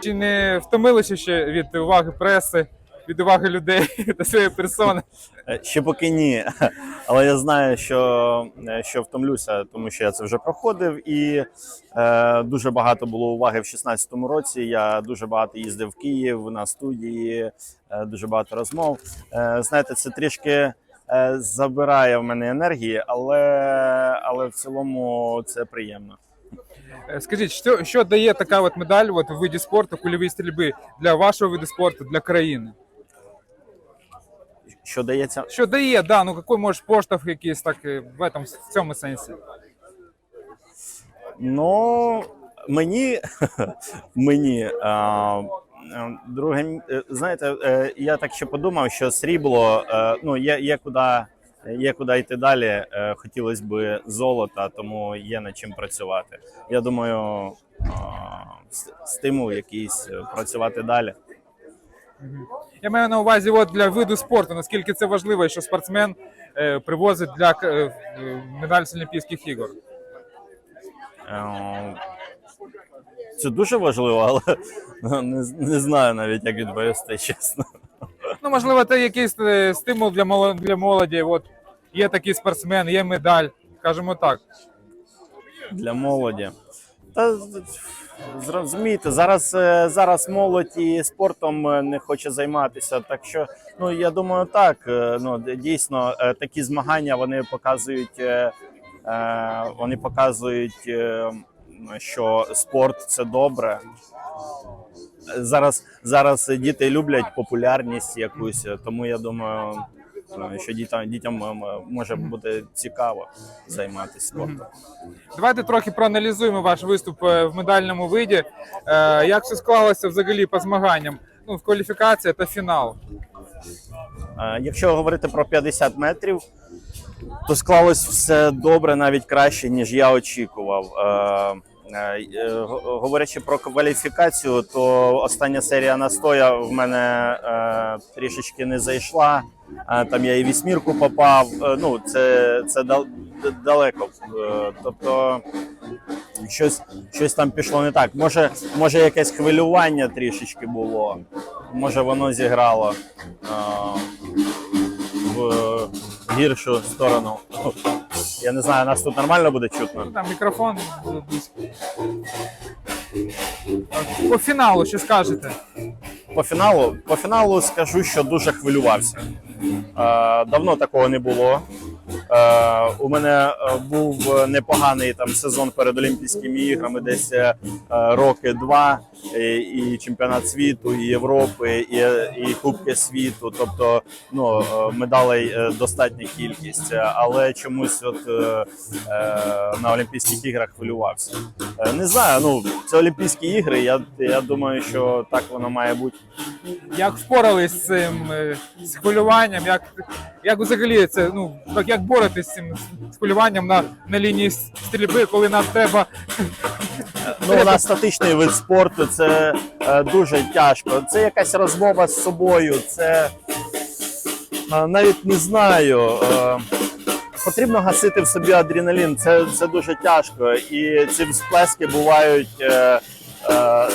Чи не втомилися ще від уваги преси, від уваги людей та своєї персони? Е, Ще поки ні. Але я знаю, що, е, що втомлюся, тому що я це вже проходив, і е, дуже багато було уваги в 16-му році. Я дуже багато їздив в Київ на студії, е, дуже багато розмов. Е, знаєте, це трішки е, забирає в мене енергії, але, але в цілому це приємно. Е, Скажіть, що, що дає така от медаль от, у виді спорту, кульовій стрільби для вашого виду спорту, для країни? Що дається? Що дає, да, ну який може поштовх якийсь так е, в, этом, в цьому сенсі? Ну, мені, мені а, е, друге, знаєте, я так ще подумав, що срібло, ну, є, є куди. Є куди йти далі. Е, Хотілося б золота, тому є над чим працювати. Я думаю, стимул якийсь е, працювати далі. Я маю на увазі от для виду спорту, наскільки це важливо, що спортсмен е, привозить для е, е, медаль з Олімпійських ігор. Е, Це дуже важливо, але не, не знаю навіть, як відповісти чесно. Ну, можливо, це якийсь е, стимул для для молоді. От є такий спортсмен, є медаль, скажімо так. для молоді. Та зрозумієте, зараз, е, зараз молодь і спортом е, не хоче займатися. Так що, ну я думаю, так. Ну дійсно, такі змагання вони показують, вони показують, що спорт це добре. Зараз, зараз діти люблять популярність якусь, тому я думаю, що дітям, дітям може бути цікаво займатися спортом. Давайте трохи проаналізуємо ваш виступ е, в медальному виді. Е, Як все склалося взагалі по змаганням? Ну, в кваліфікація та фінал. Е, Якщо говорити про 50 метрів, то склалось все добре, навіть краще, ніж я очікував. Е, е, Говорячи про кваліфікацію, то остання серія настоя в мене е, трішечки не зайшла. Там я і вісьмірку попав. Ну, це, це далеко. Тобто щось, щось там пішло не так. Може, може, якесь хвилювання трішечки було. Може, воно зіграло в гіршу сторону. Я не знаю, нас тут нормально буде чутно. Ну, там мікрофон близько. По фіналу що скажете? По фіналу, по фіналу скажу, що дуже хвилювався. Е, давно такого не було. Е, у мене е, був непоганий там сезон перед Олімпійськими іграми, десь роки два, і, чемпіонат світу, і Європи, і, і Кубки світу. Тобто, ну е, медалей е, достатня кількість, але чомусь от е, на Олімпійських іграх хвилювався. Не знаю, ну це Олімпійські ігри. Я, я думаю, що так воно має бути. Як впорались з цим з хвилюванням? Як, як взагалі це ну як боротись з цим хвилюванням на, на лінії стрільби, коли нам треба Ну, у нас статичний вид спорту, це е, дуже тяжко. Це якась розмова з собою. Це е, навіть не знаю. Е, потрібно гасити в собі адреналін. Це, це дуже тяжко. І ці всплески бувають е, е,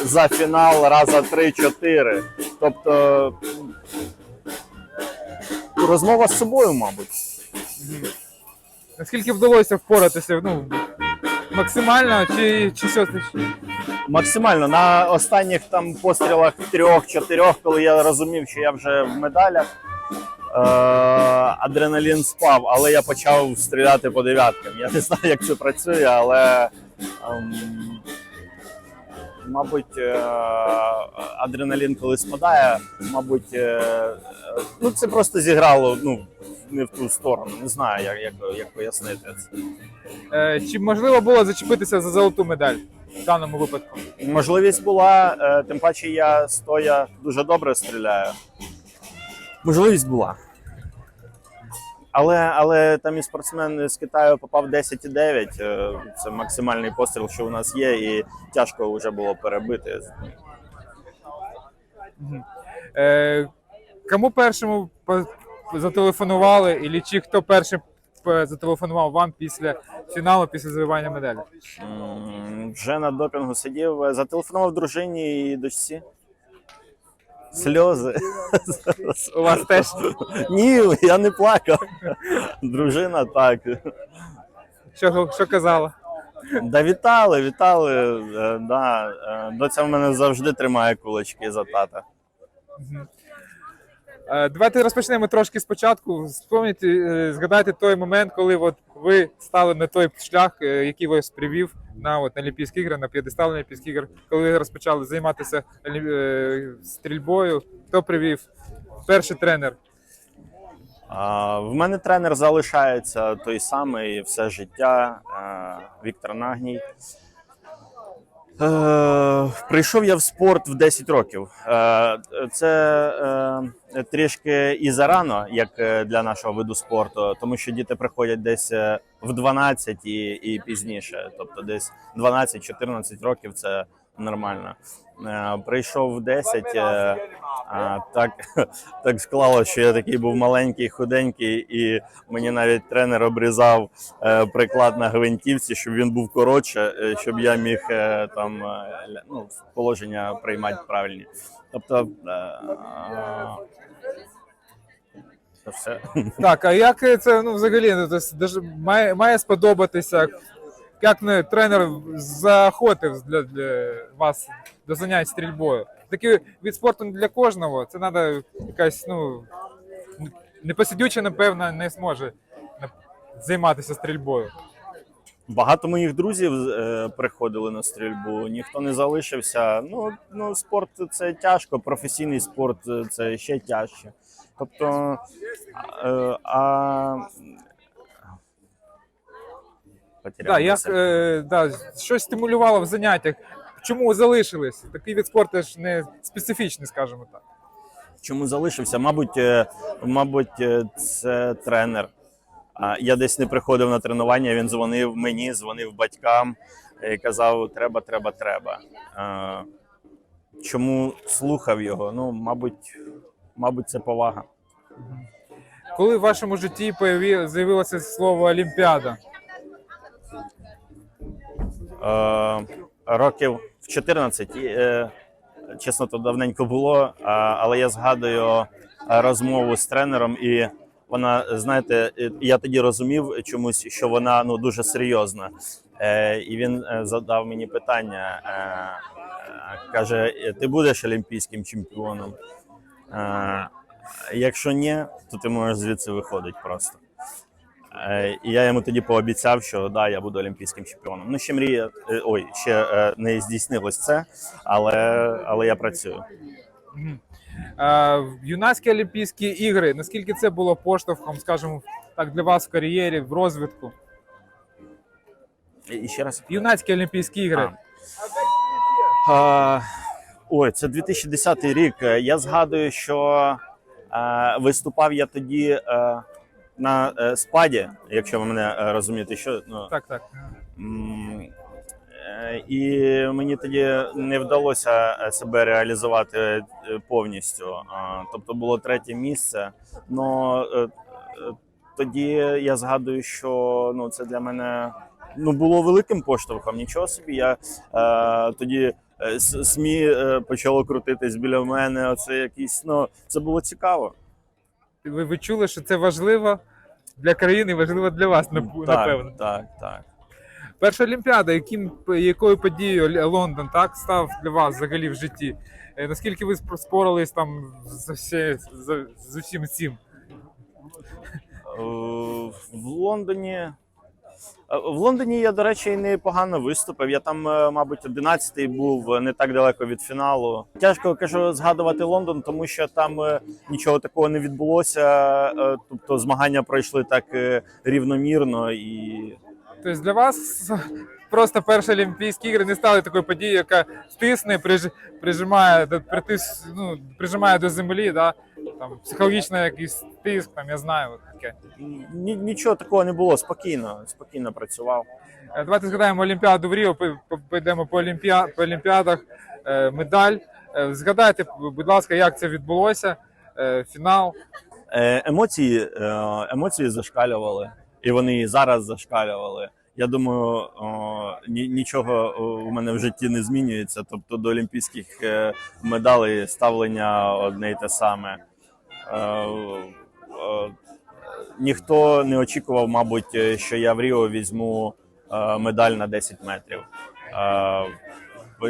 за фінал раза 3-4. Тобто розмова з собою, мабуть. наскільки вдалося впоратися? Ну максимально чи, чи все це? Максимально на останніх там пострілах трьох-чотирьох, коли я розумів, що я вже в медалях, е- адреналін спав, але я почав стріляти по дев'яткам. Я не знаю, як це працює, але ем, мабуть, е- адреналін, коли спадає, мабуть, е- ну це просто зіграло ну, не в ту сторону. Не знаю, як, як, як пояснити це. Е, чи можливо було зачепитися за золоту медаль в даному випадку? Можливість була, е, тим паче я стоя дуже добре стріляю. Можливість була. Але, але там і спортсмен з Китаю попав 10,9. е, Це максимальний постріл, що у нас є, і тяжко вже було перебити. Е, кому першому зателефонували, і чи хто першим е, зателефонував вам після фіналу, після завоювання медалі? М, Вже на допінгу сидів, е, зателефонував дружині і дочці. Сльози. У вас теж Ні, я не плакав. Дружина так. що, що казала? Да вітали, вітали. е, Да. е, Доця в мене завжди тримає кулачки за тата. Давайте розпочнемо трошки спочатку. Вспомніть, е, згадайте той момент, коли от ви стали на той шлях, е, який вас привів на, от, на Олімпійські ігри, на п'єдестал Олімпійських ігор, коли розпочали займатися е, стрільбою. Хто привів? Перший тренер. А, В мене тренер залишається той самий все життя. е, Віктор Нагній. Е, прийшов я в спорт в 10 років. Е, це е, трішки і зарано, як для нашого виду спорту, тому що діти приходять десь в 12 і, і пізніше. Тобто десь 12-14 років це нормально. Е, прийшов в 10. Е, а, так, так склалося, що я такий був маленький, худенький, і мені навіть тренер обрізав е, приклад на гвинтівці, щоб він був коротше, щоб я міг там ну, положення приймати правильні. Тобто. Все. Так, а як це ну, взагалі ну, має, має сподобатися? Як не, тренер заохотив для, для вас до занять стрільбою? Такий від спорту не для кожного. Це треба якась, ну, непосидюча, напевно, не зможе займатися стрільбою. Багато моїх друзів е, приходили на стрільбу, ніхто не залишився. Ну, ну спорт це тяжко, професійний спорт це ще тяжче. Тобто, е, а... Потеряв Да, як, е, да, що стимулювало в заняттях? Чому залишились? Такий від спорту ж не специфічний, скажімо так. Чому залишився? Мабуть, е, мабуть, е, це тренер. А, Я десь не приходив на тренування, він дзвонив мені, дзвонив батькам і казав: треба, треба, треба. А, Чому слухав його? Ну, мабуть, мабуть, це повага. Коли в вашому житті появі- з'явилося слово Олімпіада? Е, років в 14. і, Е, чесно, то давненько було, але я згадую е, розмову з тренером, і вона, знаєте, я тоді розумів чомусь, що вона ну дуже серйозна. І він задав мені питання. Каже: ти будеш олімпійським чемпіоном? Якщо ні, то ти можеш звідси виходити просто. Е, І я йому тоді пообіцяв, що да, я буду олімпійським чемпіоном. Ну, ще мрія, е, ой, ще е, не здійснилось це, але, але я працюю. Юнацькі Олімпійські ігри. Наскільки це було поштовхом, скажімо, так, для вас в кар'єрі, в розвитку? І ще раз. Юнацькі Олімпійські ігри. А, ой, це 2010 рік. Я згадую, що е, виступав я тоді е, на е, спаді, якщо ви мене е, розумієте, що ну, Так, так. М, е, І мені тоді не вдалося е, себе реалізувати е, повністю. А, Тобто було третє місце. Но е, е, тоді я згадую, що ну це для мене ну було великим поштовхом. Нічого собі. Я е, тоді е, с- СМІ е, почало крутитись біля мене. Оце якісь ну це було цікаво. Ви, ви чули, що це важливо для країни, важливо для вас, напевно. Так, так, так. Перша Олімпіада, яким, якою подією Лондон так став для вас взагалі в житті? Е, Наскільки ви спор- спорились там з, всі, з, з усім цим? Е, В Лондоні. Е, В Лондоні я, до речі, непогано виступив. Я там, е, мабуть, 11-й був е, не так далеко від фіналу. Тяжко кажу згадувати Лондон, тому що там нічого такого не відбулося. Тобто змагання пройшли так рівномірно і Тобто для вас просто перші Олімпійські ігри не стали такою подією, яка стисне, приж, прижимає, до- притис, ну, прижимає до землі, да? там, психологічно якийсь тиск, там, я знаю. Таке. ні- нічого такого не було. Спокійно, спокійно працював. Е, Давайте згадаємо Олімпіаду в Ріо, пи- пи- підемо по, Олімпіа... по Олімпіадах. Е, Медаль. Е, Згадайте, будь ласка, як це відбулося. Е, Фінал. Е, Емоції, е, емоції зашкалювали. і вони і зараз зашкалювали. Я думаю, о, ні- нічого у мене в житті не змінюється. Тобто до олімпійських е, медалей ставлення одне й те саме. Е, е, ніхто не очікував, мабуть, е, що я в Ріо візьму е, медаль на 10 метрів. Е,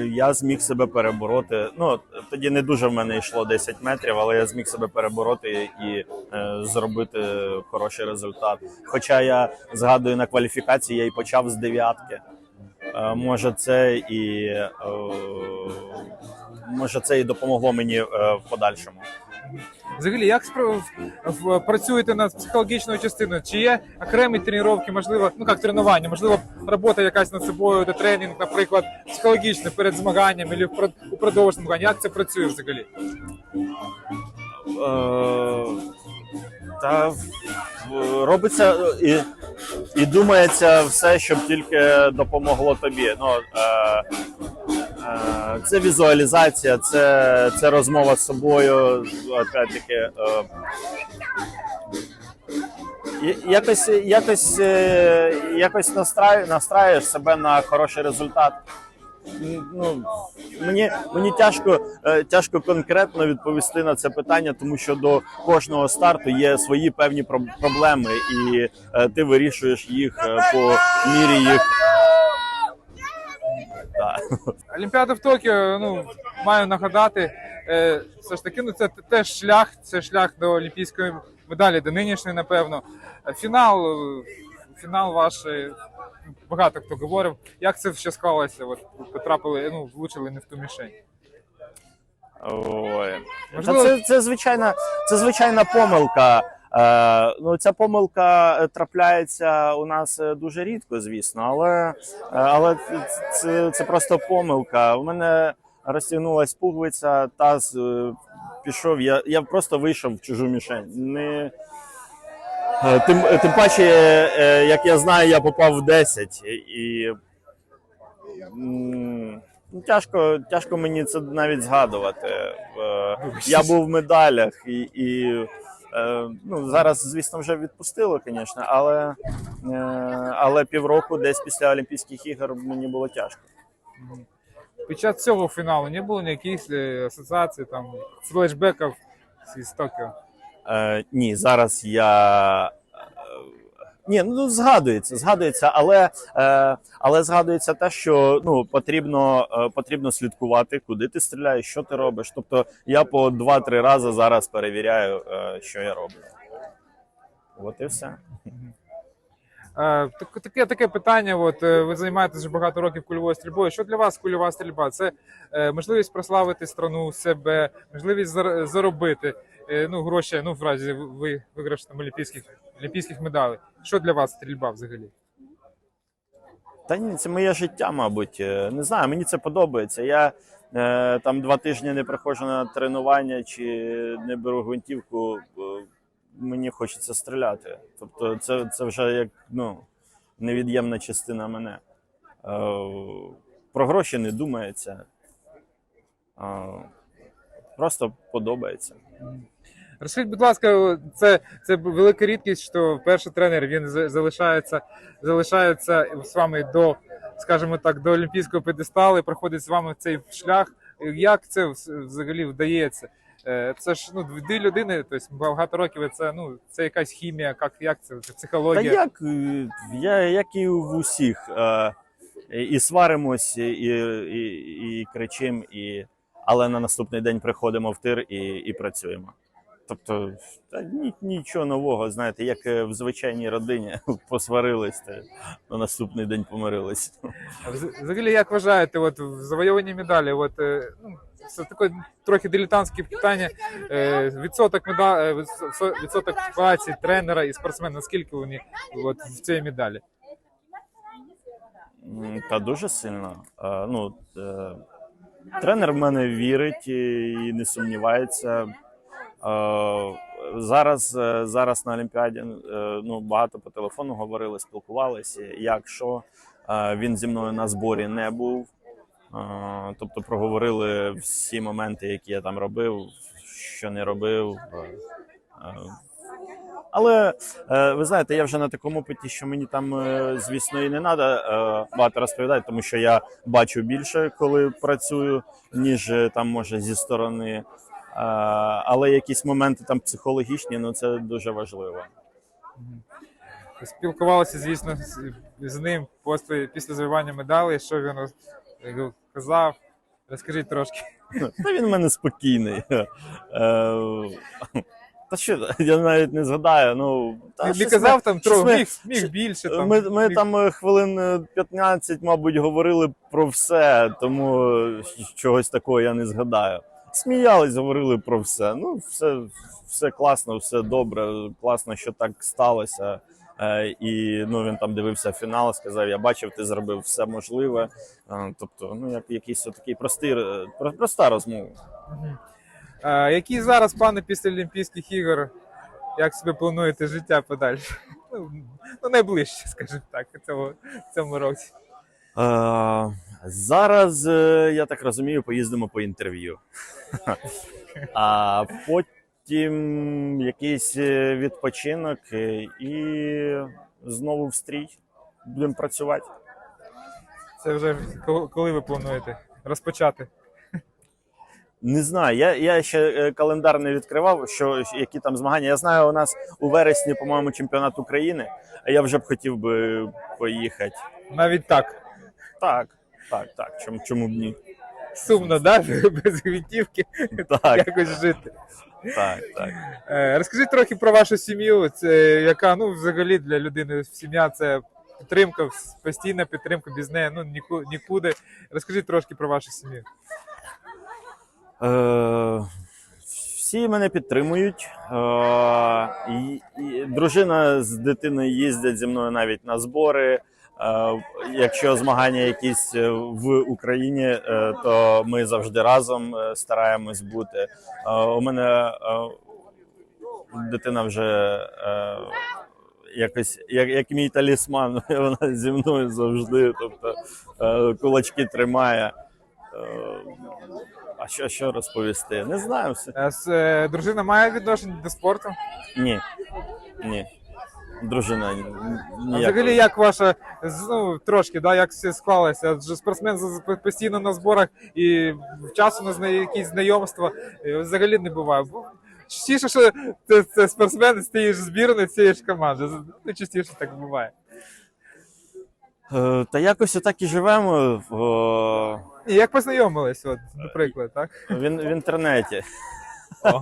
я зміг себе перебороти. Ну тоді не дуже в мене йшло 10 метрів, але я зміг себе перебороти і е, зробити хороший результат. Хоча я згадую на кваліфікації, я і почав з дев'ятки. Е, може, це і е, може це і допомогло мені в подальшому. Взагалі, як працюєте над психологічною частиною? Чи є окремі тренування, можливо, ну як тренування, можливо, робота якась над собою, де тренінг, наприклад, психологічний перед змаганням або упродовж змагань? Як це працює взагалі? Е, Та робиться і, і думається все, щоб тільки допомогло тобі. Ну, е, це візуалізація, це, це розмова з собою. Опять-таки, е, якось, якось, е, якось настраю, настраюєш себе на хороший результат. Ну, мені, мені тяжко, е, тяжко конкретно відповісти на це питання, тому що до кожного старту є свої певні проблеми, і ти вирішуєш їх по мірі їх. Так. Олімпіада в Токіо, ну маю нагадати, е, все ж таки, ну це теж шлях, це шлях до олімпійської медалі, до нинішньої, напевно. Фінал, фінал ваш, е, багато хто говорив. Як це ще склалося? От потрапили, ну влучили не в ту мішень. Ой. Та Можливо- це, це, звичайна, це звичайна помилка. Е, ну, ця помилка е, трапляється у нас е, дуже рідко, звісно, але, але це, це просто помилка. У мене розтягнулась пуговиця, таз пішов. Я, я просто вийшов в чужу мішень. Не, тим, тим паче, як я знаю, я попав в 10 і. тяжко, тяжко мені це навіть згадувати. Я був в медалях і, і ну, зараз, звісно, вже відпустило, звісно, але, е, але півроку десь після Олімпійських ігор мені було тяжко. Під час цього фіналу не було ніяких е, асоціацій, там флешбеків з Токіо. Е, ні, зараз я. Ні, ну згадується, згадується, але, е, але згадується те, що ну потрібно, е, потрібно слідкувати, куди ти стріляєш, що ти робиш. Тобто я по 2-3 рази зараз перевіряю, е, що я роблю. От і все. Е, так- Таке таке питання. От е, ви займаєтесь вже багато років кульовою стрільбою. Що для вас кульова стрільба? Це е, можливість прославити страну, себе, можливість зар- заробити е, ну, гроші, ну в разі ви виграш там олімпійських олімпійських медалей. Що для вас стрільба взагалі? Та ні, це моє життя, мабуть. Е, Не знаю, мені це подобається. Я е, там два тижні не приходжу на тренування чи не беру гвинтівку. Мені хочеться стріляти. Тобто, це, це вже як ну, невід'ємна частина мене. Е, про гроші не думається. Е, просто подобається. Розкажіть, будь ласка, це, це велика рідкість, що перший тренер він за- залишається, залишається з вами до, скажімо так, до олімпійського педесталу і проходить з вами цей шлях. Як це взагалі вдається? Е, Це ж ну дві людини, тобто багато років. Це ну це якась хімія, як, як це, це Та психологія. як, е, я, як і в усіх. Е, і, сваримось, і, і, і кричимо, і, але на наступний день приходимо в тир і, і працюємо. Тобто, та ні, нічого нового, знаєте, як е, в звичайній родині посварились, та на наступний день помирились. А Взагалі, як вважаєте, от в завойованні медалі, от е, ну це таке трохи дилетантське питання. Е, відсоток меда, е, відсоток праці тренера і спортсмена, наскільки вони от в цій медалі? Та дуже сильно. Ну, тренер в мене вірить і не сумнівається. Е, зараз, е, зараз на Олімпіаді е, ну, багато по телефону говорили, спілкувалися. Якщо він зі мною на зборі не був, тобто проговорили всі моменти, які я там робив, що не робив. Але ви знаєте, я вже на такому опиті, що мені там, звісно, і не треба багато розповідати, тому що я бачу більше, коли працюю, ніж там може зі сторони. Е, але якісь моменти там психологічні, ну це дуже важливо. Спілкувалися, звісно, з, ним після, після завоювання медалей, що він казав. Розкажіть трошки. Та він в мене спокійний. Е, Та що, я навіть не згадаю. Ну, та щось казав ми- там трохи, міг, міг більше. Там, Ми, ми міг- там е, хвилин е, 15, мабуть, говорили про все, тому е, чогось такого я не згадаю. Сміялись, говорили про все. Ну, все, все класно, все добре. Класно, що так сталося. Е, І ну, він там дивився фінал, сказав: Я бачив, ти зробив все можливе. Е, Тобто, ну, як якийсь такий простий, е, про- проста розмова. А, які зараз плани після Олімпійських ігор? Як себе плануєте життя подальше? Ну, ну найближче, скажімо так, у цьому, цьому році. Е, зараз, е, я так розумію, поїздимо по інтерв'ю. а потім якийсь е, відпочинок е, і знову в стрій. Будемо працювати. Це вже коли ви плануєте розпочати? Не знаю, я, я ще календар не відкривав, що які там змагання. Я знаю, у нас у вересні, по-моєму, чемпіонат України, а я вже б хотів би поїхати. Навіть так. Так, так, так. Чому, чому б ні? Сумно, да? без гвинтівки Так, якось жити. так, так. Е, Розкажіть трохи про вашу сім'ю. Це яка ну взагалі для людини сім'я це підтримка, постійна підтримка без неї. Ну ніку- нікуди. Розкажіть трошки про вашу сім'ю. Е, всі мене підтримують. Е, і, і дружина з дитиною їздять зі мною навіть на збори. Е, якщо змагання якісь е, в Україні, е, то ми завжди разом стараємось бути. У мене дитина вже якось як, як мій талісман, вона зі мною завжди. Тобто кулачки тримає. А що, що розповісти? Не знаю все. Дружина має відношення до спорту? Ні. Ні. Дружина ні- А ніякого. взагалі, як ваша з- ну трошки, да, як все склалося? Адже спортсмен з- з- постійно на зборах і часу на зна- якісь знайомства е, взагалі не буває. Бо Частіше, що це, це спортсмен з тієї ж збірної, цієї ж команди. Ну, частіше так буває. Е, Та якось отак і живемо в, І як познайомились, от, наприклад, так? в, ін- в інтернеті. О,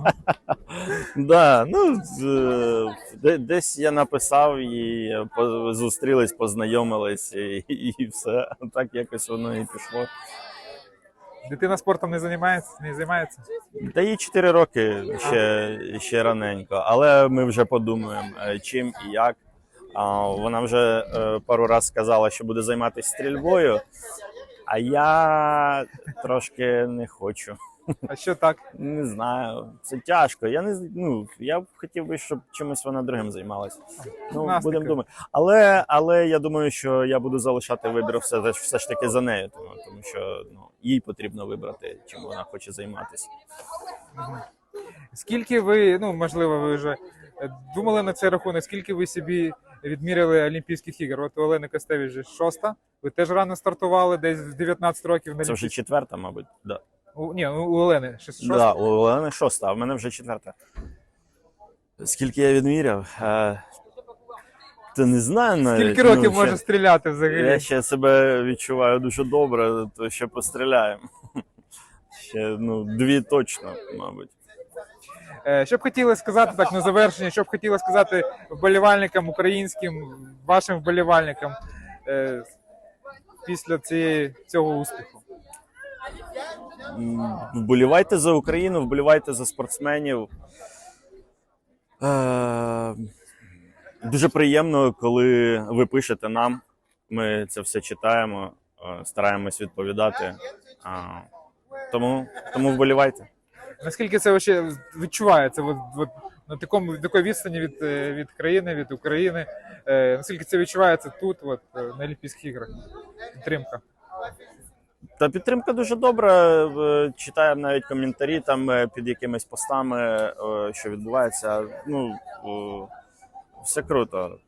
Да, ну, десь я написав і зустрілись, познайомились і, і все. Так якось воно і пішло. дитина спортом не займається, не займається. Та їй 4 роки ще, ще раненько, але ми вже подумаємо, е, чим і як. А, Вона вже е, пару разів сказала, що буде займатися стрільбою, а я трошки не хочу. А що так? Не знаю, це тяжко. Я не ну, я б хотів би, щоб чимось вона другим займалася. Ну, будемо думати. Але, але я думаю, що я буду залишати вибір все, все ж таки за нею, тому, тому що ну, їй потрібно вибрати, чим вона хоче займатися. Скільки ви, ну можливо, ви вже думали на цей рахунок, скільки ви собі відміряли Олімпійських ігор? От у Олени Костевич вже шоста. Ви теж рано стартували, десь в 19 років на Це вже четверта, мабуть. Да. У, ні, ну, у Олени ще шоста. Да, у Олени шоста, а в мене вже четверта. Скільки я відміряв? Е, Та не знаю навіть. Скільки років ну, може стріляти взагалі? Я ще себе відчуваю дуже добре, то ще постріляємо. Ще ну, дві точно, мабуть. Е, Що б хотіли сказати так на завершення? Що б хотіли сказати вболівальникам українським, вашим вболівальникам е, після цієї цього успіху? Вболівайте за Україну, вболівайте за спортсменів. Е, Дуже приємно, коли ви пишете нам. Ми це все читаємо, е, стараємось відповідати. Тому, тому вболівайте. Наскільки це вообще відчувається от, от, на такому такій відстані від, е, від країни, від України? Наскільки це відчувається тут, от, на Олімпійських іграх? Підтримка. Та підтримка дуже добра. Читаємо навіть коментарі там е, під якимись постами, е, що відбувається. Ну, все круто.